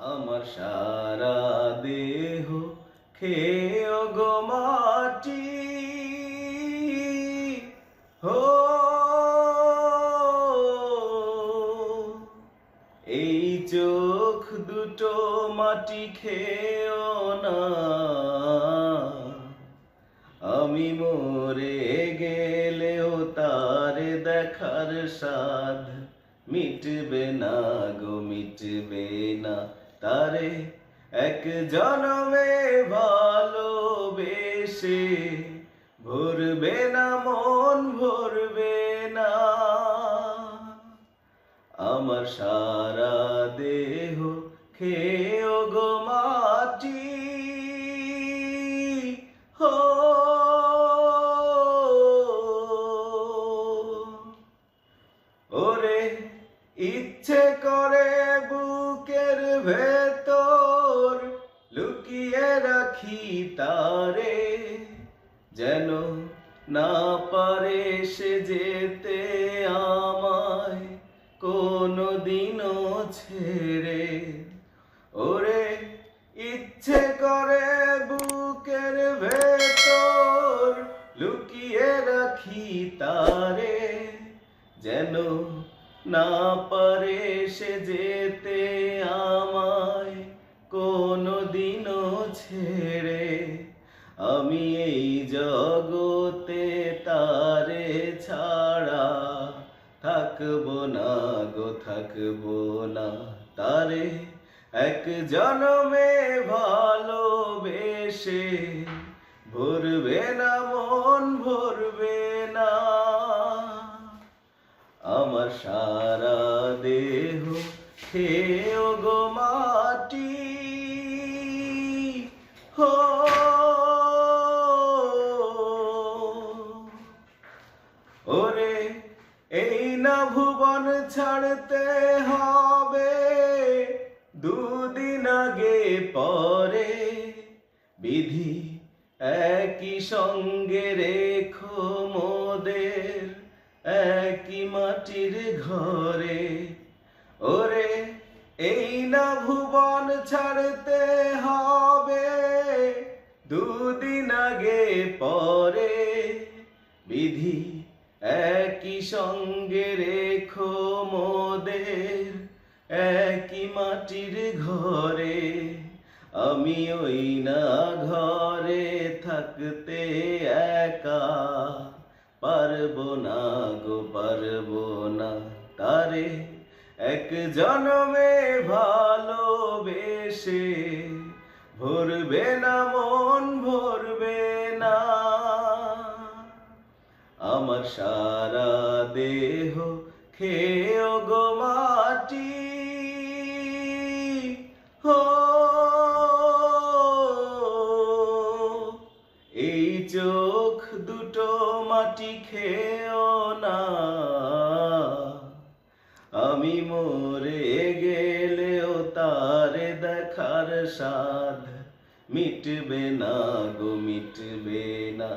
আমার সারা দেহ খেয়ে গো মাটি। হো, এই চোখ দুটো মাটি খেয়েও না। আমি মরে গেলেও তার দেখার স্বাদ মিটবে না গো, মিটবে না। তারে এক জনমে ভালোবেসে ভরবে না, মন ভরবে না। আমার সারা দেহ খেয়েও গো মাটি। হো। ওরে, ইচ্ছে করে বুকের ভেতর তারে যেন না পারে সে যেতে আমায় কোনো দিনও ছেড়ে। ওরে ইচ্ছে করে বুকের ভেতর লুকিয়ে রাখি তারে যেন না পারে সে যেতে আমায় কোনো দিনও ছেড়ে আমি এই জগতে তারে ছাড়া থাকব না গো, থাকব না তারে। এক জনমে ভালোবেসে ভরবে না, মন ভরবে না। আমার সারা দেহ খেয়েও গো এই না ভুবন ছাড়তে হবে। দুদিন আগে পরে বিধি একই সঙ্গে রেখো মোদের, একই মাটির ঘরে। ওরে, এই না ভুবন ছাড়তে হবে। দুদিন আগে পরে বিধি একই সঙ্গে রেখো মোদের, একই মাটির ঘরে। আমি ওই না ঘরে থাকতে একা। পারব না গো, পারব না তারে। এক জনমে ভালোবেসে ভরবে না মন সারা দেহ খেয়েও গো মাটি। হো, এই চোখ দুটো মাটি খেয়েও না। আমি মরে গেলেও তারে দেখার স্বাদ মিটবে না গো, মিটবে না।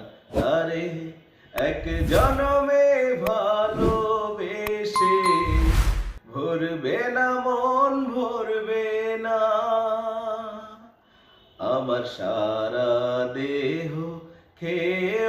এক জনমে ভালোবেসে ভরবে না মন ভরবে না। আমার সারা দেহ খেয়ে